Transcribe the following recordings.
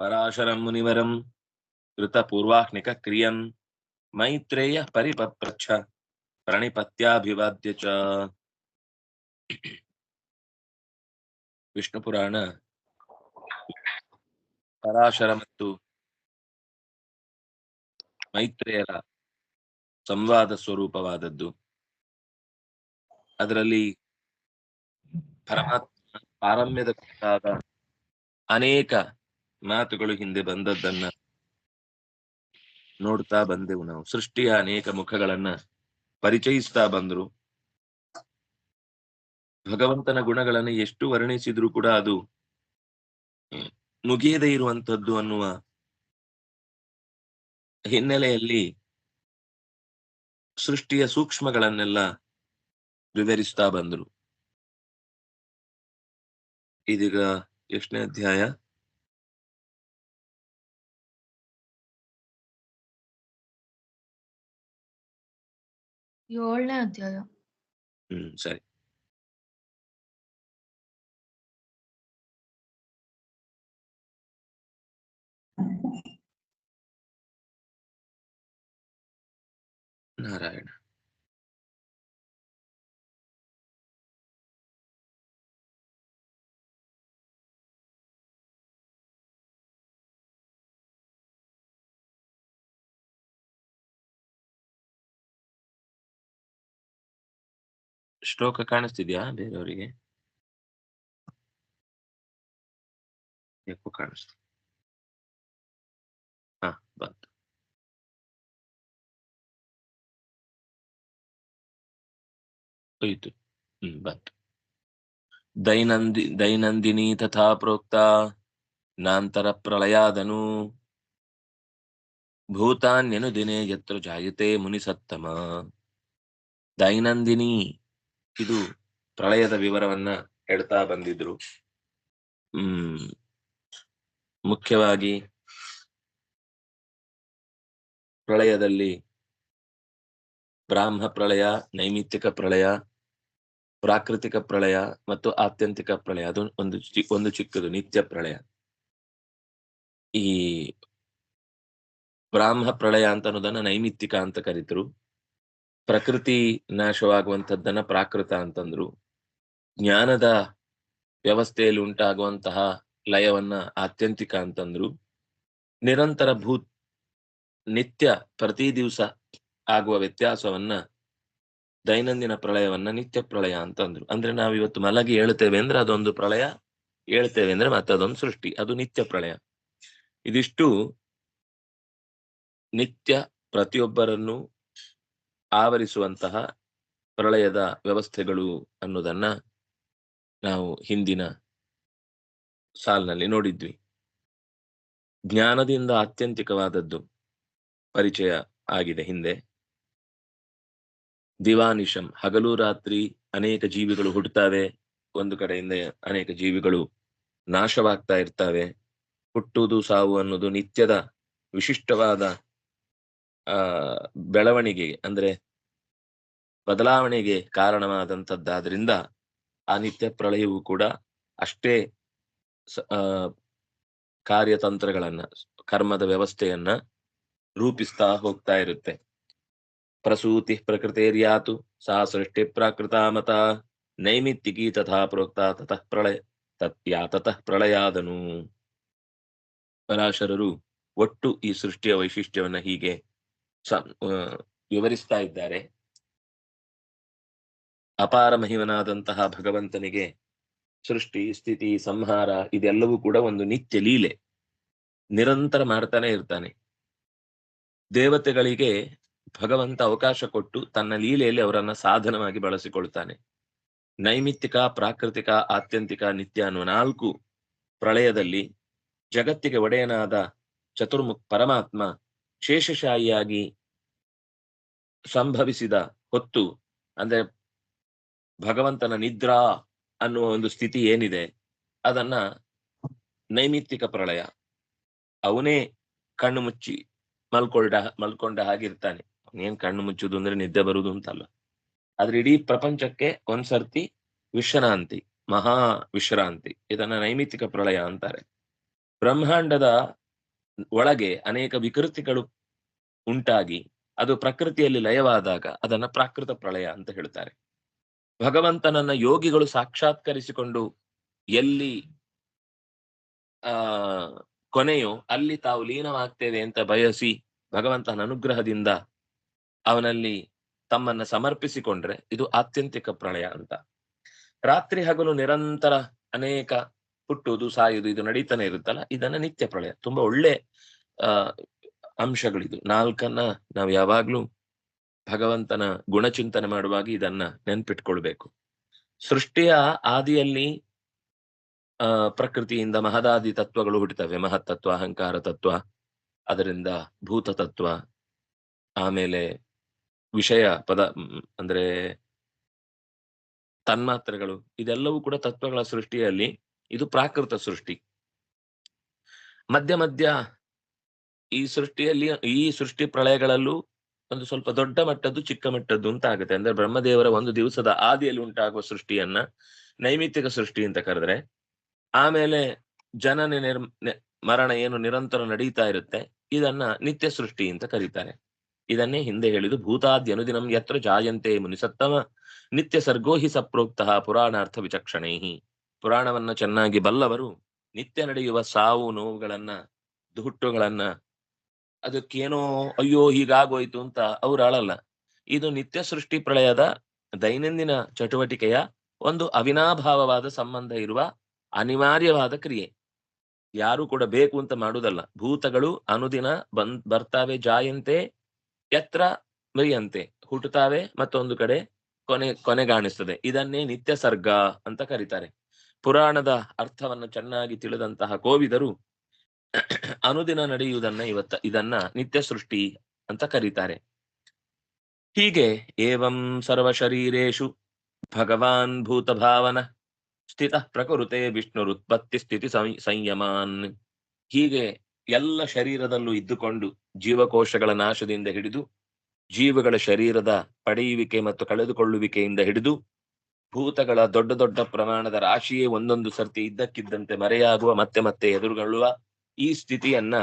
ಪರಾಶರಂ ಮುನಿವರಂ ಕೃತಪೂರ್ವಾಹ್ನಿಕ ಕ್ರಿಯನ್ ಮೈತ್ರೇಯ ಪರಿಪಪ್ರಚ್ಛ ಪ್ರಣಿಪತ್ಯಾಭಿವಾದ್ಯ ಚ ವಿಷ್ಣು ಪುರಾಣ ಪರಾಶರ ಮತ್ತು ಮೈತ್ರೇಯರ ಸಂವಾದ ಸ್ವರೂಪವಾದದ್ದು ಅದರಲ್ಲಿ ಪರಮಾತ್ಮ ಪಾರಮ್ಯದ ಅನೇಕ ಮಾತುಗಳು ಹಿಂದೆ ಬಂದದ್ದನ್ನ ನೋಡ್ತಾ ಬಂದೆವು ನಾವು. ಸೃಷ್ಟಿಯ ಅನೇಕ ಮುಖಗಳನ್ನ ಪರಿಚಯಿಸ್ತಾ ಬಂದ್ರು. ಭಗವಂತನ ಗುಣಗಳನ್ನು ಎಷ್ಟು ವರ್ಣಿಸಿದ್ರು ಕೂಡ ಅದು ಮುಗಿಯದೇ ಇರುವಂತದ್ದು ಅನ್ನುವ ಹಿನ್ನೆಲೆಯಲ್ಲಿ ಸೃಷ್ಟಿಯ ಸೂಕ್ಷ್ಮಗಳನ್ನೆಲ್ಲ ವಿವರಿಸ್ತಾ ಬಂದ್ರು. ಇದೀಗ ಎಷ್ಟನೇ ಅಧ್ಯಾಯ? ಏಳನೇ ಅಧ್ಯಾಯ. ಹ್ಮ್ ಸರಿ. ನಾರಾಯಣ. ಶ್ಲೋಕ ಕಾಣಿಸ್ತಿದ್ಯಾ ಬೇರೆಯವರಿಗೆ? ಕಾಣಿಸ್ತು. ಹಾ ಹ್ಮ್, ಬಂತು. ದೈನಂದಿ, ದೈನಂದಿನಿ ತಥಾ ಪ್ರೋಕ್ತ, ನಾಂತರ ಪ್ರಳಯಾದನು. ಭೂತಾನ್ಯನು ದಿನೇ ಯತ್ರ ಜಾಯತೆ ಮುನಿಸತ್ತಮ. ದೈನಂದಿನಿ ಇದು ಪ್ರಳಯದ ವಿವರವನ್ನ ಹೇಳ್ತಾ ಬಂದಿದ್ರು. ಹ್ಮ್. ಮುಖ್ಯವಾಗಿ ಪ್ರಳಯದಲ್ಲಿ ಬ್ರಾಹ್ಮ ಪ್ರಳಯ, ನೈಮಿತ್ತಿಕ ಪ್ರಳಯ, ಪ್ರಾಕೃತಿಕ ಪ್ರಳಯ ಮತ್ತು ಆತ್ಯಂತಿಕ ಪ್ರಳಯ. ಅದು ಒಂದು ಒಂದು ಚಿಕ್ಕದು ನಿತ್ಯ ಪ್ರಳಯ. ಈ ಬ್ರಾಹ್ಮ ಪ್ರಳಯ ಅಂತ ಅನ್ನೋದನ್ನ ನೈಮಿತ್ತಿಕ ಅಂತ ಕರೀತರು. ಪ್ರಕೃತಿ ನಾಶವಾಗುವಂಥದ್ದನ್ನ ಪ್ರಾಕೃತ ಅಂತಂದ್ರು. ಜ್ಞಾನದ ವ್ಯವಸ್ಥೆಯಲ್ಲಿ ಉಂಟಾಗುವಂತಹ ಲಯವನ್ನ ಆತ್ಯಂತಿಕ ಅಂತಂದ್ರು. ನಿರಂತರ ಭೂ ನಿತ್ಯ ಪ್ರತಿ ದಿವಸ ಆಗುವ ವ್ಯತ್ಯಾಸವನ್ನ ದೈನಂದಿನ ಪ್ರಳಯವನ್ನ ನಿತ್ಯ ಪ್ರಳಯ ಅಂತಂದ್ರು. ಅಂದ್ರೆ ನಾವು ಇವತ್ತು ಮಲಗಿ ಹೇಳ್ತೇವೆ ಅಂದ್ರೆ ಅದೊಂದು ಪ್ರಳಯ ಹೇಳ್ತೇವೆ ಅಂದ್ರೆ ಮತ್ತೆ ಅದೊಂದು ಸೃಷ್ಟಿ, ಅದು ನಿತ್ಯ ಪ್ರಳಯ. ಇದಿಷ್ಟು ನಿತ್ಯ ಪ್ರತಿಯೊಬ್ಬರನ್ನು ಆವರಿಸುವಂತಹ ಪ್ರಳಯದ ವ್ಯವಸ್ಥೆಗಳು ಅನ್ನೋದನ್ನ ನಾವು ಹಿಂದಿನ ಸಾಲಿನಲ್ಲಿ ನೋಡಿದ್ವಿ. ಜ್ಞಾನದಿಂದ ಆತ್ಯಂತಿಕವಾದದ್ದು ಪರಿಚಯ ಆಗಿದೆ ಹಿಂದೆ. ದಿವಾನಿಶಂ, ಹಗಲು ರಾತ್ರಿ ಅನೇಕ ಜೀವಿಗಳು ಹುಟ್ಟುತ್ತವೆ ಒಂದು ಕಡೆಯಿಂದ ಅನೇಕ ಜೀವಿಗಳು ನಾಶವಾಗ್ತಾ ಇರ್ತವೆ. ಹುಟ್ಟುವುದು ಸಾವು ಅನ್ನೋದು ನಿತ್ಯದ ವಿಶಿಷ್ಟವಾದ ಆ, ಬೆಳವಣಿಗೆ ಅಂದ್ರೆ ಬದಲಾವಣೆಗೆ ಕಾರಣವಾದಂಥದ್ದಾದ್ರಿಂದ ಆ ನಿತ್ಯ ಪ್ರಳಯವು ಕೂಡ ಅಷ್ಟೇ ಕಾರ್ಯತಂತ್ರಗಳನ್ನ, ಕರ್ಮದ ವ್ಯವಸ್ಥೆಯನ್ನ ರೂಪಿಸ್ತಾ ಹೋಗ್ತಾ ಇರುತ್ತೆ. ಪ್ರಸೂತಿ ಪ್ರಕೃತಿರ್ಯಾತು, ಸಾ ಸೃಷ್ಟಿ ಪ್ರಾಕೃತ ಮತ ನೈಮಿತ್ತಿಕಿ ತಥಾ ಪ್ರೋಕ್ತ ತತಃ ಪ್ರಳಯ ತತ್ ಯಾ ತತಃ ಪ್ರಳಯಾದನು. ಪರಾಶರರು ಒಟ್ಟು ಈ ಸೃಷ್ಟಿಯ ವೈಶಿಷ್ಟ್ಯವನ್ನ ಹೀಗೆ ವಿವರಿಸ್ತಾ ಇದ್ದಾರೆ. ಅಪಾರ ಮಹಿಮನಾದಂತಹ ಭಗವಂತನಿಗೆ ಸೃಷ್ಟಿ, ಸ್ಥಿತಿ, ಸಂಹಾರ ಇದೆಲ್ಲವೂ ಕೂಡ ಒಂದು ನಿತ್ಯ ಲೀಲೆ. ನಿರಂತರ ಮಾಡ್ತಾನೆ ಇರ್ತಾನೆ. ದೇವತೆಗಳಿಗೆ ಭಗವಂತ ಅವಕಾಶ ಕೊಟ್ಟು ತನ್ನ ಲೀಲೆಯಲ್ಲಿ ಅವರನ್ನ ಸಾಧನವಾಗಿ ಬಳಸಿಕೊಳ್ತಾನೆ. ನೈಮಿತ್ತಿಕ, ಪ್ರಾಕೃತಿಕ, ಆತ್ಯಂತಿಕ, ನಿತ್ಯ ಅನ್ನುವ ನಾಲ್ಕು ಪ್ರಳಯದಲ್ಲಿ ಜಗತ್ತಿಗೆ ಒಡೆಯನಾದ ಚತುರ್ಮುಖ ಪರಮಾತ್ಮ ಶೇಷಶಾಹಿಯಾಗಿ ಸಂಭವಿಸಿದ ಹೊತ್ತು, ಅಂದ್ರೆ ಭಗವಂತನ ನಿದ್ರಾ ಅನ್ನುವ ಒಂದು ಸ್ಥಿತಿ ಏನಿದೆ, ಅದನ್ನ ನೈಮಿತ್ತಿಕ ಪ್ರಳಯ. ಅವನೇ ಕಣ್ಣು ಮುಚ್ಚಿ ಮಲ್ಕೊಂಡ ಮಲ್ಕೊಂಡ ಹಾಗಿರ್ತಾನೆ. ಏನ್ ಕಣ್ಣು ಮುಚ್ಚುದು ಅಂದ್ರೆ ನಿದ್ದೆ ಬರುದು ಅಂತಲ್ಲ. ಆದ್ರೆ ಇಡೀ ಪ್ರಪಂಚಕ್ಕೆ ಒಂದ್ಸರ್ತಿ ವಿಶ್ರಾಂತಿ ಮಹಾ ವಿಶ್ರಾಂತಿ ಇದನ್ನ ನೈಮಿತ್ತಿಕ ಪ್ರಳಯ ಅಂತಾರೆ. ಬ್ರಹ್ಮಾಂಡದ ಒಳಗೆ ಅನೇಕ ವಿಕೃತಿಗಳು ಉಂಟಾಗಿ ಅದು ಪ್ರಕೃತಿಯಲ್ಲಿ ಲಯವಾದಾಗ ಅದನ್ನ ಪ್ರಾಕೃತ ಪ್ರಳಯ ಅಂತ ಹೇಳ್ತಾರೆ. ಭಗವಂತನನ್ನ ಯೋಗಿಗಳು ಸಾಕ್ಷಾತ್ಕರಿಸಿಕೊಂಡು ಎಲ್ಲಿ, ಆ, ಕೊನೆಯೋ ಅಲ್ಲಿ ತಾವು ಲೀನವಾಗ್ತೇವೆ ಅಂತ ಬಯಸಿ ಭಗವಂತನ ಅನುಗ್ರಹದಿಂದ ಅವನಲ್ಲಿ ತಮ್ಮನ್ನ ಸಮರ್ಪಿಸಿಕೊಂಡ್ರೆ ಇದು ಆತ್ಯಂತಿಕ ಪ್ರಳಯ ಅಂತ. ರಾತ್ರಿ ಹಗಲು ನಿರಂತರ ಅನೇಕ ಹುಟ್ಟುವುದು, ಸಾಯುವುದು ಇದು ನಡೀತಾನೆ ಇರುತ್ತಲ್ಲ, ಇದನ್ನ ನಿತ್ಯ ಪ್ರಳಯ. ತುಂಬಾ ಒಳ್ಳೆ, ಆ, ಅಂಶಗಳಿದು. ನಾಲ್ಕನ್ನ ನಾವು ಯಾವಾಗ್ಲೂ ಭಗವಂತನ ಗುಣಚಿಂತನೆ ಮಾಡುವಾಗ ಇದನ್ನ ನೆನ್ಪಿಟ್ಕೊಳ್ಬೇಕು. ಸೃಷ್ಟಿಯ ಆದಿಯಲ್ಲಿ, ಆ, ಪ್ರಕೃತಿಯಿಂದ ಮಹದಾದಿ ತತ್ವಗಳು ಹುಟ್ಟುತ್ತವೆ ಮಹತ್ತತ್ವ, ಅಹಂಕಾರ ತತ್ವ, ಅದರಿಂದ ಭೂತ ತತ್ವ, ಆಮೇಲೆ ವಿಷಯ ಪದ ಅಂದ್ರೆ ತನ್ಮಾತ್ರೆಗಳು, ಇದೆಲ್ಲವೂ ಕೂಡ ತತ್ವಗಳ ಸೃಷ್ಟಿಯಲ್ಲಿ ಇದು ಪ್ರಾಕೃತ ಸೃಷ್ಟಿ. ಮಧ್ಯ ಮಧ್ಯ ಈ ಸೃಷ್ಟಿಯಲ್ಲಿ, ಈ ಸೃಷ್ಟಿ ಪ್ರಳಯಗಳಲ್ಲೂ ಒಂದು ಸ್ವಲ್ಪ ದೊಡ್ಡ ಮಟ್ಟದ್ದು, ಚಿಕ್ಕ ಮಟ್ಟದ್ದು ಅಂತ ಆಗುತ್ತೆ ಅಂದ್ರೆ ಬ್ರಹ್ಮದೇವರ ಒಂದು ದಿವಸದ ಆದಿಯಲ್ಲಿ ಉಂಟಾಗುವ ಸೃಷ್ಟಿಯನ್ನ ನೈಮಿತ್ತಿಕ ಸೃಷ್ಟಿ ಅಂತ ಕರೆದ್ರೆ, ಆಮೇಲೆ ಜನನ ನಿರ್ ಮರಣ ಏನು ನಿರಂತರ ನಡೀತಾ ಇರುತ್ತೆ, ಇದನ್ನ ನಿತ್ಯ ಸೃಷ್ಟಿ ಅಂತ ಕರೀತಾರೆ. ಇದನ್ನೇ ಹಿಂದೆ ಹೇಳಿದು ಭೂತಾದ್ಯ ಅನುದಿನಂ ಯತ್ರ ಜಾಯಂತೆ ಮುನಿಸತ್ತಮ ನಿತ್ಯ ಸರ್ಗೋಹಿ ಸಪ್ರೋಕ್ತಃ ಪುರಾಣಾರ್ಥ ವಿಚಕ್ಷಣೈಹಿ ಪುರಾಣವನ್ನ ಚೆನ್ನಾಗಿ ಬಲ್ಲವರು ನಿತ್ಯ ನಡೆಯುವ ಸಾವು ನೋವುಗಳನ್ನ, ದುಹುಟ್ಟುಗಳನ್ನ, ಅದಕ್ಕೇನೋ ಅಯ್ಯೋ ಹೀಗಾಗೋಯ್ತು ಅಂತ ಅವ್ರು ಆಳಲ್ಲ. ಇದು ನಿತ್ಯ ಸೃಷ್ಟಿ ಪ್ರಳಯದ ದೈನಂದಿನ ಚಟುವಟಿಕೆಯ ಒಂದು ಅವಿನಾಭಾವವಾದ ಸಂಬಂಧ ಇರುವ ಅನಿವಾರ್ಯವಾದ ಕ್ರಿಯೆ. ಯಾರು ಕೂಡ ಬೇಕು ಅಂತ ಮಾಡುವುದಲ್ಲ. ಭೂತಗಳು ಅನುದಿನ ಬಂದ್, ಬರ್ತಾವೆ ಜಾಯಂತೆ ಎತ್ರ ಮ್ರಿಯಂತೆ, ಹುಟ್ಟುತ್ತಾವೆ ಮತ್ತೊಂದು ಕಡೆ ಕೊನೆ, ಕೊನೆಗಾಣಿಸ್ತದೆ. ಇದನ್ನೇ ನಿತ್ಯ ಸರ್ಗ ಅಂತ ಕರೀತಾರೆ. ಪುರಾಣದ ಅರ್ಥವನ್ನು ಚೆನ್ನಾಗಿ ತಿಳಿದಂತಹ ಕೋವಿದರು ಅನುದಿನ ನಡೆಯುವುದನ್ನ ಇವತ್ತ ಇದನ್ನ ನಿತ್ಯ ಸೃಷ್ಟಿ ಅಂತ ಕರೀತಾರೆ. ಹೀಗೆ ಏವಂ ಸರ್ವ ಶರೀರೇಶು ಭಗವಾನ್ ಭೂತ ಭಾವನ ಸ್ಥಿತ ಪ್ರಕೃತೆ ವಿಷ್ಣುರುತ್ಪತ್ತಿ ಸ್ಥಿತಿ ಸಂಯಮಾನ್. ಹೀಗೆ ಎಲ್ಲ ಶರೀರದಲ್ಲೂ ಇದ್ದುಕೊಂಡು ಜೀವಕೋಶಗಳ ನಾಶದಿಂದ ಹಿಡಿದು ಜೀವಗಳ ಶರೀರದ ಪಡೆಯುವಿಕೆ ಮತ್ತು ಕಳೆದುಕೊಳ್ಳುವಿಕೆಯಿಂದ ಹಿಡಿದು ಭೂತಗಳ ದೊಡ್ಡ ದೊಡ್ಡ ಪ್ರಮಾಣದ ರಾಶಿಯೇ ಒಂದೊಂದು ಸರ್ತಿ ಇದ್ದಕ್ಕಿದ್ದಂತೆ ಮರೆಯಾಗುವ, ಮತ್ತೆ ಮತ್ತೆ ಎದುರುಗೊಳ್ಳುವ ಈ ಸ್ಥಿತಿಯನ್ನ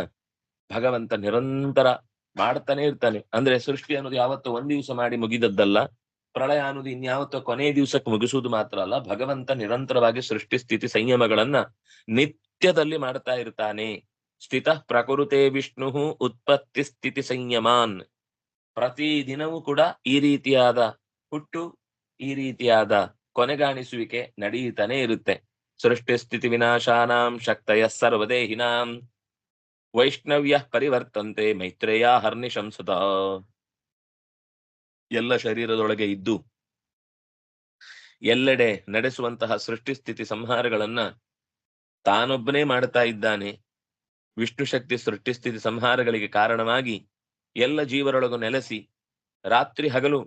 ಭಗವಂತ ನಿರಂತರ ಮಾಡ್ತಾನೆ ಇರ್ತಾನೆ. ಅಂದ್ರೆ ಸೃಷ್ಟಿ ಅನ್ನೋದು ಯಾವತ್ತೋ ಒಂದ್ ದಿವಸ ಮಾಡಿ ಮುಗಿದದ್ದಲ್ಲ, ಪ್ರಳಯ ಅನ್ನೋದು ಇನ್ಯಾವತ್ತೋ ಕೊನೆ ದಿವಸಕ್ಕೆ ಮುಗಿಸುವುದು ಮಾತ್ರ ಅಲ್ಲ, ಭಗವಂತ ನಿರಂತರವಾಗಿ ಸೃಷ್ಟಿ ಸ್ಥಿತಿ ಸಂಯಮಗಳನ್ನ ನಿತ್ಯದಲ್ಲಿ ಮಾಡ್ತಾ ಇರ್ತಾನೆ. ಸ್ಥಿತ ಪ್ರಕೃತೆ ವಿಷ್ಣು ಉತ್ಪತ್ತಿ ಸ್ಥಿತಿ ಸಂಯಮಾನ್. ಪ್ರತಿ ದಿನವೂ ಕೂಡ ಈ ರೀತಿಯಾದ ಹುಟ್ಟು, ಈ ರೀತಿಯಾದ ಕೊನೆಗಾಣಿಸುವಿಕೆ ನಡೆಯುತ್ತಾನೆ ಇರುತ್ತೆ. ಸೃಷ್ಟಿ ಸ್ಥಿತಿ ವಿನಾಶಾನಾಂ, ಶಕ್ತಯ ಸರ್ವದೇಹಿನಾಂ. ವೈಷ್ಣವ್ಯ ಪರಿವರ್ತಂತೆ, ಮೈತ್ರೇಯ ಹರ್ನಿಶಂಸತ ಎಲ್ಲ ಶರೀರದೊಳಗೆ ಇದ್ದು, ಎಲ್ಲೆಡೆ ನಡೆಸುವಂತಹ ಸೃಷ್ಟಿ ಸ್ಥಿತಿ ಸಂಹಾರಗಳನ್ನ ತಾನೊಬ್ಬನೇ ಮಾಡ್ತಾ ಇದ್ದಾನೆ. ವಿಷ್ಣು ಶಕ್ತಿ ಸೃಷ್ಟಿ ಸ್ಥಿತಿ ಸಂಹಾರಗಳಿಗೆ ಕಾರಣವಾಗಿ ಎಲ್ಲ ಜೀವರೊಳಗೂ ನೆಲೆಸಿ, ರಾತ್ರಿ ಹಗಲು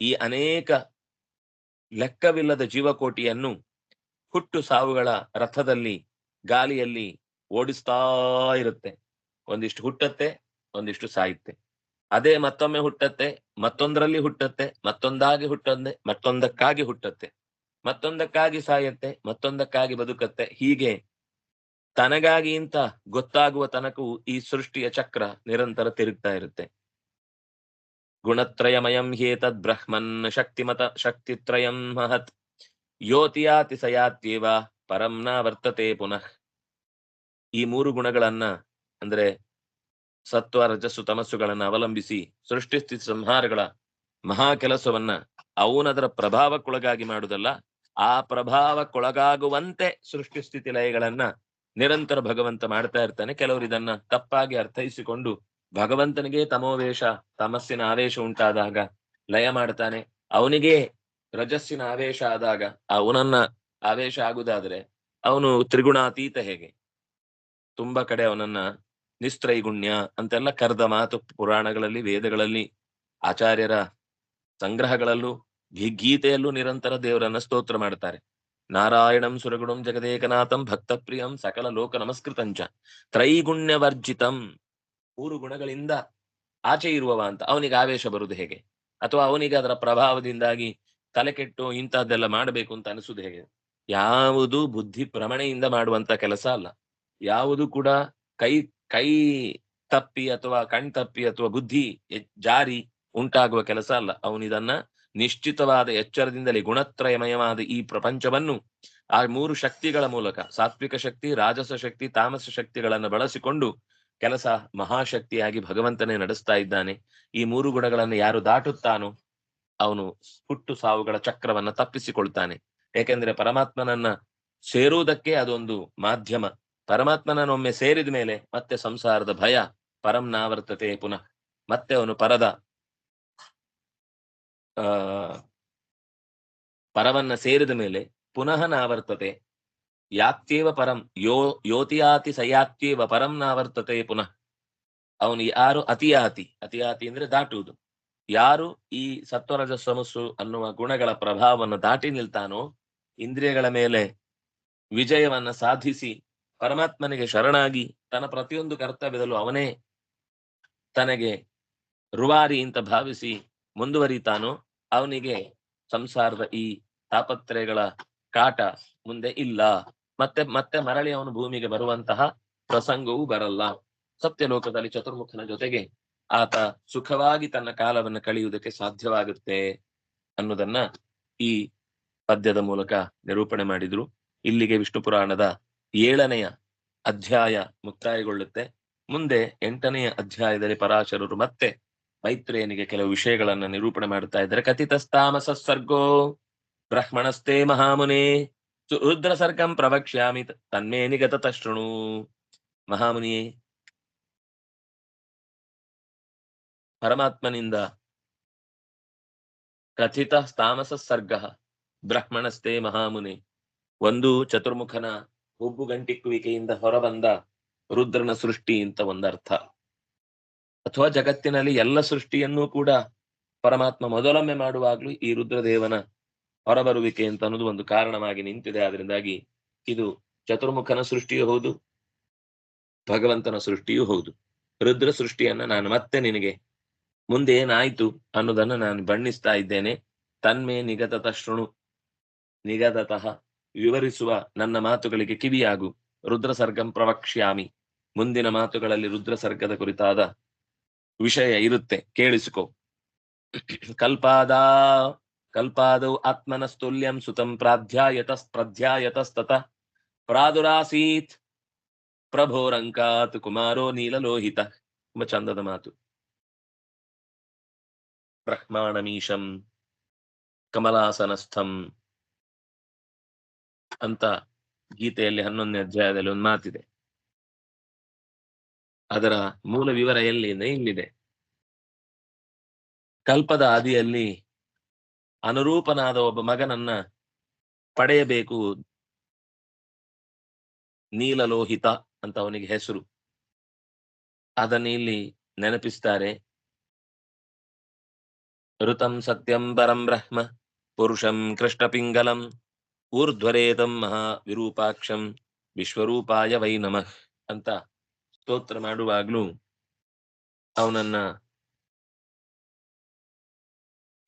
ಈ ಅನೇಕ ಲೆಕ್ಕವಿಲ್ಲದ ಜೀವಕೋಟಿಯನ್ನು ಹುಟ್ಟು ಸಾವುಗಳ ರಥದಲ್ಲಿ, ಗಾಲಿಯಲ್ಲಿ ಓಡಿಸ್ತಾ ಇರುತ್ತೆ. ಒಂದಿಷ್ಟು ಹುಟ್ಟತ್ತೆ, ಒಂದಿಷ್ಟು ಸಾಯುತ್ತೆ. ಅದೇ ಮತ್ತೊಮ್ಮೆ ಹುಟ್ಟತ್ತೆ, ಮತ್ತೊಂದರಲ್ಲಿ ಹುಟ್ಟತ್ತೆ, ಮತ್ತೊಂದಾಗಿ ಹುಟ್ಟಂದೆ, ಮತ್ತೊಂದಕ್ಕಾಗಿ ಹುಟ್ಟತ್ತೆ. ಮತ್ತೊಂದಕ್ಕಾಗಿ ಸಾಯತ್ತೆ, ಮತ್ತೊಂದಕ್ಕಾಗಿ ಬದುಕತ್ತೆ. ಹೀಗೆ ತನಗಾಗಿ ಇಂತ ಗೊತ್ತಾಗುವ ತನಕವು ಈ ಸೃಷ್ಟಿಯ ಚಕ್ರ ನಿರಂತರ ತಿರುಗ್ತಾ ಇರುತ್ತೆ. ಗುಣತ್ರಯಮಯಂ ಹೇತದ್ ಬ್ರಹ್ಮನ್ ಶಕ್ತಿಮತ ಶಕ್ತಿತ್ರಯಂ ಮಹತ್. ಯೋತಿಯಾತಿ ಸಯಾತ್ಯೇವ ಪರಂ ನ ವರ್ತತೆ ಪುನಃ. ಈ ಮೂರು ಗುಣಗಳನ್ನ ಅಂದ್ರೆ ಸತ್ವ, ರಜಸ್ಸು, ತಮಸ್ಸುಗಳನ್ನ ಅವಲಂಬಿಸಿ ಸೃಷ್ಟಿ ಸ್ಥಿತಿ ಸಂಹಾರಗಳ ಮಹಾ ಕೆಲಸವನ್ನ ಅವನದರ ಪ್ರಭಾವಕ್ಕೊಳಗಾಗಿ ಮಾಡುದಲ್ಲ, ಆ ಪ್ರಭಾವಕ್ಕೊಳಗಾಗುವಂತೆ ಸೃಷ್ಟಿ ಸ್ಥಿತಿ ಲಯಗಳನ್ನ ನಿರಂತರ ಭಗವಂತ ಮಾಡ್ತಾ ಇರ್ತಾನೆ. ಕೆಲವರು ಇದನ್ನ ತಪ್ಪಾಗಿ ಅರ್ಥೈಸಿಕೊಂಡು ಭಗವಂತನಿಗೆ ತಮೋವೇಶ, ತಮಸ್ಸಿನ ಆವೇಶ ಉಂಟಾದಾಗ ಲಯ ಮಾಡ್ತಾನೆ. ಅವನಿಗೆ ರಜಸ್ಸಿನ ಆವೇಶ ಆದಾಗ ಅವನನ್ನ ಆವೇಶ ಆಗುದಾದ್ರೆ ಅವನು ತ್ರಿಗುಣಾತೀತ ಹೇಗೆ? ತುಂಬಾ ಕಡೆ ಅವನನ್ನ ನಿಸ್ತ್ರೈಗುಣ್ಯ ಅಂತೆಲ್ಲ ಕರೆದ ಮಾತು ಪುರಾಣಗಳಲ್ಲಿ, ವೇದಗಳಲ್ಲಿ, ಆಚಾರ್ಯರ ಸಂಗ್ರಹಗಳಲ್ಲೂ ಗೀತೆಯಲ್ಲೂ ನಿರಂತರ ದೇವರನ್ನ ಸ್ತೋತ್ರ ಮಾಡ್ತಾರೆ. ನಾರಾಯಣಂ ಸುರಗುಣಂ ಜಗದೇಕನಾಥಂ ಭಕ್ತಪ್ರಿಯಂ ಸಕಲ ಲೋಕ ನಮಸ್ಕೃತಂಚ ತ್ರೈಗುಣ್ಯವರ್ಜಿತಂ. ಮೂರು ಗುಣಗಳಿಂದ ಆಚೆ ಇರುವವ ಅಂತ. ಅವನಿಗೆ ಆವೇಶ ಬರುವುದು ಹೇಗೆ? ಅಥವಾ ಅವನಿಗೆ ಅದರ ಪ್ರಭಾವದಿಂದಾಗಿ ತಲೆ ಕೆಟ್ಟು ಇಂತಹದ್ದೆಲ್ಲ ಮಾಡಬೇಕು ಅಂತ ಅನಿಸುದು ಹೇಗೆ? ಯಾವುದು ಬುದ್ಧಿ ಭ್ರಮಣೆಯಿಂದ ಮಾಡುವಂತ ಕೆಲಸ ಅಲ್ಲ. ಯಾವುದು ಕೂಡ ಕೈ ಕೈ ತಪ್ಪಿ ಅಥವಾ ಕಣ್ ತಪ್ಪಿ ಅಥವಾ ಬುದ್ಧಿ ಜಾರಿ ಉಂಟಾಗುವ ಕೆಲಸ ಅಲ್ಲ. ಅವನು ಇದನ್ನ ನಿಶ್ಚಿತವಾದ ಎಚ್ಚರದಿಂದಲೇ ಗುಣತ್ರಯಮಯವಾದ ಈ ಪ್ರಪಂಚವನ್ನು ಆ ಮೂರು ಶಕ್ತಿಗಳ ಮೂಲಕ, ಸಾತ್ವಿಕ ಶಕ್ತಿ, ರಾಜಸ ಶಕ್ತಿ, ತಾಮಸ ಶಕ್ತಿಗಳನ್ನು ಬಳಸಿಕೊಂಡು ಕೆಲಸ ಮಹಾಶಕ್ತಿಯಾಗಿ ಭಗವಂತನೇ ನಡೆಸ್ತಾ ಇದ್ದಾನೆ. ಈ ಮೂರು ಗುಣಗಳನ್ನು ಯಾರು ದಾಟುತ್ತಾನೋ ಅವನು ಹುಟ್ಟು ಸಾವುಗಳ ಚಕ್ರವನ್ನ ತಪ್ಪಿಸಿಕೊಳ್ತಾನೆ. ಏಕೆಂದ್ರೆ ಪರಮಾತ್ಮನನ್ನ ಸೇರುವುದಕ್ಕೆ ಅದೊಂದು ಮಾಧ್ಯಮ. ಪರಮಾತ್ಮನನ್ನೊಮ್ಮೆ ಸೇರಿದ ಮೇಲೆ ಮತ್ತೆ ಸಂಸಾರದ ಭಯ ಪರಂನಾವರ್ತತೆ ಪುನಃ. ಮತ್ತೆ ಅವನು ಪರದ, ಆ, ಪರವನ್ನ ಸೇರಿದ ಮೇಲೆ ಪುನಃ ನಾವರ್ತತೆ ಯಾತ್ಯೇವ ಪರಂ, ಯೋ, ಯೋತಿಯಾತಿ ಸಯಾತ್ಯೇವ ಪರಂ ನಾವರ್ತತೆ ಪುನಃ. ಅವನು ಯಾರು? ಅತಿಯಾತಿ. ಅತಿಯಾತಿ ಅಂದ್ರೆ ದಾಟುವುದು. ಯಾರು ಈ ಸತ್ವರಜ ಸಮಸ್ಸು ಅನ್ನುವ ಗುಣಗಳ ಪ್ರಭಾವವನ್ನು ದಾಟಿ ನಿಲ್ತಾನೋ, ಇಂದ್ರಿಯಗಳ ಮೇಲೆ ವಿಜಯವನ್ನ ಸಾಧಿಸಿ, ಪರಮಾತ್ಮನಿಗೆ ಶರಣಾಗಿ, ತನ್ನ ಪ್ರತಿಯೊಂದು ಕರ್ತವ್ಯದಲ್ಲೂ ಅವನೇ ತನಗೆ ರುವಾರಿ ಅಂತ ಭಾವಿಸಿ ಮುಂದುವರಿತಾನೋ, ಅವನಿಗೆ ಸಂಸಾರದ ಈ ತಾಪತ್ರಯಗಳ ಕಾಟ ಮುಂದೆ ಇಲ್ಲ. ಮತ್ತೆ ಮತ್ತೆ ಮರಳಿ ಅವನು ಭೂಮಿಗೆ ಬರುವಂತಹ ಪ್ರಸಂಗವೂ ಬರಲ್ಲ. ಸತ್ಯಲೋಕದಲ್ಲಿ ಚತುರ್ಮುಖನ ಜೊತೆಗೆ ಆತ ಸುಖವಾಗಿ ತನ್ನ ಕಾಲವನ್ನು ಕಳೆಯುವುದಕ್ಕೆ ಸಾಧ್ಯವಾಗುತ್ತೆ ಅನ್ನೋದನ್ನ ಈ ಪದ್ಯದ ಮೂಲಕ ನಿರೂಪಣೆ ಮಾಡಿದ್ರು. ಇಲ್ಲಿಗೆ ವಿಷ್ಣು ಪುರಾಣದ ಏಳನೆಯ ಅಧ್ಯಾಯ ಮುಕ್ತಾಯಗೊಳ್ಳುತ್ತೆ. ಮುಂದೆ ಎಂಟನೆಯ ಅಧ್ಯಾಯದಲ್ಲಿ ಪರಾಶರರು ಮತ್ತೆ ಮೈತ್ರೇಯನಿಗೆ ಕೆಲವು ವಿಷಯಗಳನ್ನ ನಿರೂಪಣೆ ಮಾಡ್ತಾ ಇದ್ದಾರೆ. ಕಥಿತಸ್ತಾಮಸ ಸರ್ಗೋ ಬ್ರಹ್ಮಣಸ್ತೆ ಮಹಾಮುನೆ ರುದ್ರ ಸರ್ಗಂ ಪ್ರವಕ್ಷ್ಯಾಮಿ ತನ್ಮೇ ನಿಗತ ತಶೃಣು ಮಹಾಮುನಿಯೇ ಪರಮಾತ್ಮನಿಂದ ಕಥಿತ ತಾಮಸ ಸರ್ಗ ಬ್ರಹ್ಮಣಸ್ತೆ ಮಹಾಮುನಿ ಒಂದು ಚತುರ್ಮುಖನ ಹುಬ್ಬು ಗಂಟಿಕ್ಕುವಿಕೆಯಿಂದ ಹೊರಬಂದ ರುದ್ರನ ಸೃಷ್ಟಿ ಅಂತ ಒಂದರ್ಥ ಅಥವಾ ಜಗತ್ತಿನಲ್ಲಿ ಎಲ್ಲ ಸೃಷ್ಟಿಯನ್ನೂ ಕೂಡ ಪರಮಾತ್ಮ ಮೊದಲೊಮ್ಮೆ ಮಾಡುವಾಗ್ಲೂ ಈ ರುದ್ರದೇವನ ಹೊರಬರುವಿಕೆ ಅಂತ ಅನ್ನೋದು ಒಂದು ಕಾರಣವಾಗಿ ನಿಂತಿದೆ. ಅದರಿಂದಾಗಿ ಇದು ಚತುರ್ಮುಖನ ಸೃಷ್ಟಿಯೂ ಹೌದು, ಭಗವಂತನ ಸೃಷ್ಟಿಯೂ ಹೌದು. ರುದ್ರ ಸೃಷ್ಟಿಯನ್ನ ನಾನು ಮತ್ತೆ ನಿನಗೆ ಮುಂದೆ ಏನಾಯ್ತು ಅನ್ನೋದನ್ನ ನಾನು ಬಣ್ಣಿಸ್ತಾ ಇದ್ದೇನೆ. ತನ್ಮೇ ನಿಗತತ ಶೃಣು ನಿಗದತಃ ವಿವರಿಸುವ ನನ್ನ ಮಾತುಗಳಿಗೆ ಕಿವಿಯಾಗು. ರುದ್ರ ಸರ್ಗಂ ಪ್ರವಕ್ಷ್ಯಾಮಿ. ಮುಂದಿನ ಮಾತುಗಳಲ್ಲಿ ರುದ್ರ ಸರ್ಗದ ಕುರಿತಾದ ವಿಷಯ ಇರುತ್ತೆ. ಕೇಳಿಸಿಕೊ. ಕಲ್ಪಾದ ಕಲ್ಪಾದೌ ಆತ್ಮನಸ್ತುಲ್ಯಂ ಸುತಂ ಪ್ರಾಧ್ಯಾಯತಸ್ ಪ್ರಧ್ಯಾಯತಸ್ತತ ಪ್ರಾದುರಾಸೀತ್ ಪ್ರಭೋರಂಕಾತ್ ಕುಮಾರೋ ನೀಲಲೋಹಿತ. ತುಂಬ ಚಂದದ ಮಾತು. ಬ್ರಹ್ಮಾಣಮೀಶಂ ಕಮಲಾಸನಸ್ಥಂ ಅಂತ ಗೀತೆಯಲ್ಲಿ ಹನ್ನೊಂದನೇ ಅಧ್ಯಾಯದಲ್ಲಿ ಒಂದು ಮಾತಿದೆ. ಅದರ ಮೂಲ ವಿವರ ಎಲ್ಲಿ ಇಲ್ಲಿದೆ? ಕಲ್ಪದ ಆದಿಯಲ್ಲಿ ಅನುರೂಪನಾದ ಒಬ್ಬ ಮಗನನ್ನ ಪಡೆಯಬೇಕು. ನೀಲಲೋಹಿತ ಅಂತ ಅವನಿಗೆ ಹೆಸರು. ಅದನ್ನ ಇಲ್ಲಿ ನೆನಪಿಸ್ತಾರೆ. ಋತಂ ಸತ್ಯಂ ಪರಂ ಬ್ರಹ್ಮ ಪುರುಷಂ ಕೃಷ್ಣಪಿಂಗಲಂ ಊರ್ಧ್ವರೇತಂ ಮಹಾ ವಿರೂಪಾಕ್ಷಂ ವಿಶ್ವರೂಪಾಯ ವೈ ನಮಃ ಅಂತ ಸ್ತೋತ್ರ ಮಾಡುವಾಗ್ಲೂ ಅವನನ್ನ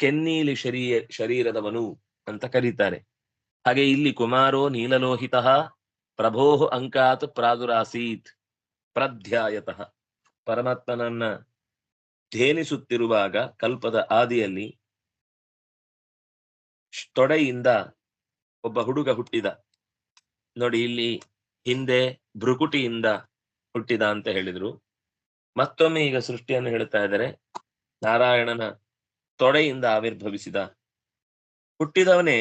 ಕೆನ್ನೀಲಿ ಶರೀರ, ಶರೀರದವನು ಅಂತ ಕರೀತಾರೆ. ಹಾಗೆ ಇಲ್ಲಿ ಕುಮಾರೋ ನೀಲಲೋಹಿತ ಪ್ರಭೋ ಅಂಕಾತ್ ಪ್ರಾದುರಾಸೀತ್ ಪ್ರಧ್ಯಾಯತಃ. ಪರಮಾತ್ಮನನ್ನ ಧ್ಯೇನಿಸುತ್ತಿರುವಾಗ ಕಲ್ಪದ ಆದಿಯಲ್ಲಿ ತೊಡೆಯಿಂದ ಒಬ್ಬ ಹುಡುಗ ಹುಟ್ಟಿದ. ನೋಡಿ ಇಲ್ಲಿ ಹಿಂದೆ ಭ್ರುಕುಟಿಯಿಂದ ಹುಟ್ಟಿದ ಅಂತ ಹೇಳಿದ್ರು. ಮತ್ತೊಮ್ಮೆ ಈಗ ಸೃಷ್ಟಿಯನ್ನು ಹೇಳ್ತಾ ಇದ್ದಾರೆ. ನಾರಾಯಣನ ತೊಡೆಯಿಂದ ಆವಿರ್ಭವಿಸಿದ. ಹುಟ್ಟಿದವನೇ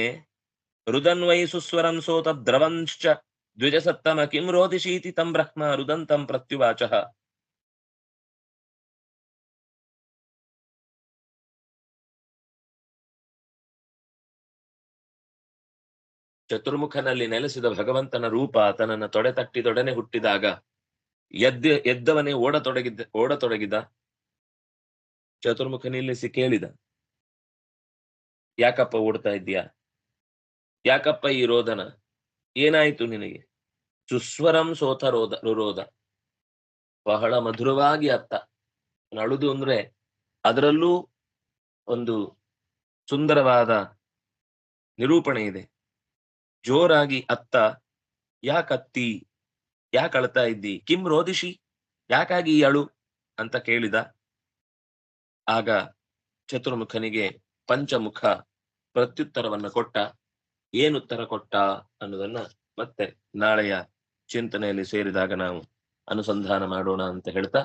ರುದನ್ವೈ ಸುಸ್ವರಂ ಸೋತ ದ್ರವಂಶ್ಚ ದ್ವಿಜಸತ್ತಮ ಕಿಂ ರೋದಿಶೀತಿ ತಂ ಬ್ರಹ್ಮ ರುದಂತಂ ಪ್ರತ್ಯುವಾಚ. ಚತುರ್ಮುಖನಲ್ಲಿ ನೆಲೆಸಿದ ಭಗವಂತನ ರೂಪ ತನ್ನನ್ನು ತೊಡೆ ತಟ್ಟಿದೊಡನೆ ಹುಟ್ಟಿದಾಗ ಎದ್ದ ಎದ್ದವನೇ ಓಡತೊಡಗಿದ್ದ, ಓಡತೊಡಗಿದ. ಚತುರ್ಮುಖ ನಿಲ್ಲಿಸಿ ಕೇಳಿದ, ಯಾಕಪ್ಪ ಓಡ್ತಾ ಇದ್ದೀಯಾ? ಯಾಕಪ್ಪ ಈ ರೋಧನ ಏನಾಯ್ತು ನಿನಗೆ? ಸುಸ್ವರಂ ಸೋತ ರೋಧ ರುರೋಧ ಬಹಳ ಮಧುರವಾಗಿ ಅತ್ತ. ನಳುದು ಅಂದ್ರೆ ಅದರಲ್ಲೂ ಒಂದು ಸುಂದರವಾದ ನಿರೂಪಣೆ ಇದೆ. ಜೋರಾಗಿ ಅತ್ತ. ಯಾಕತ್ತಿ ಯಾಕೆ ಅಳ್ತಾ ಇದ್ದಿ? ಕಿಂ ರೋಧಿಸಿ ಯಾಕಾಗಿ ಈ ಅಳು? ಅಂತ ಕೇಳಿದ. ಆಗ ಚತುರ್ಮುಖನಿಗೆ ಪಂಚಮುಖ ಪ್ರತ್ಯುತ್ತರವನ್ನ ಕೊಟ್ಟ. ಏನು ಉತ್ತರ ಕೊಟ್ಟ ಅನ್ನೋದನ್ನ ಮತ್ತೆ ನಾಳೆಯ ಚಿಂತನೆಯಲ್ಲಿ ಸೇರಿದಾಗ ನಾವು ಅನುಸಂಧಾನ ಮಾಡೋಣ ಅಂತ ಹೇಳ್ತಾ,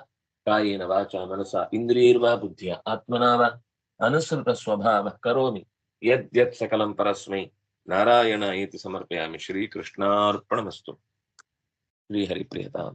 ಕಾಯಿನ ವಾಚ ಮನಸ ಇಂದ್ರಿಯರ್ವ ಬುದ್ಧಿಯ ಆತ್ಮನಾವ, ಅನುಸೃತ ಸ್ವಭಾವ ಕರೋಮಿ, ಯದ್ಯತ್ ಸಕಲಂ ಪರಸ್ಮೈ ನಾರಾಯಣ ಏತಿ ಸಮರ್ಪಯಾಮಿ ಶ್ರೀಕೃಷ್ಣಾರ್ಪಣಮಸ್ತು. ಶ್ರೀಹರಿಪ್ರಿಯತಾಂ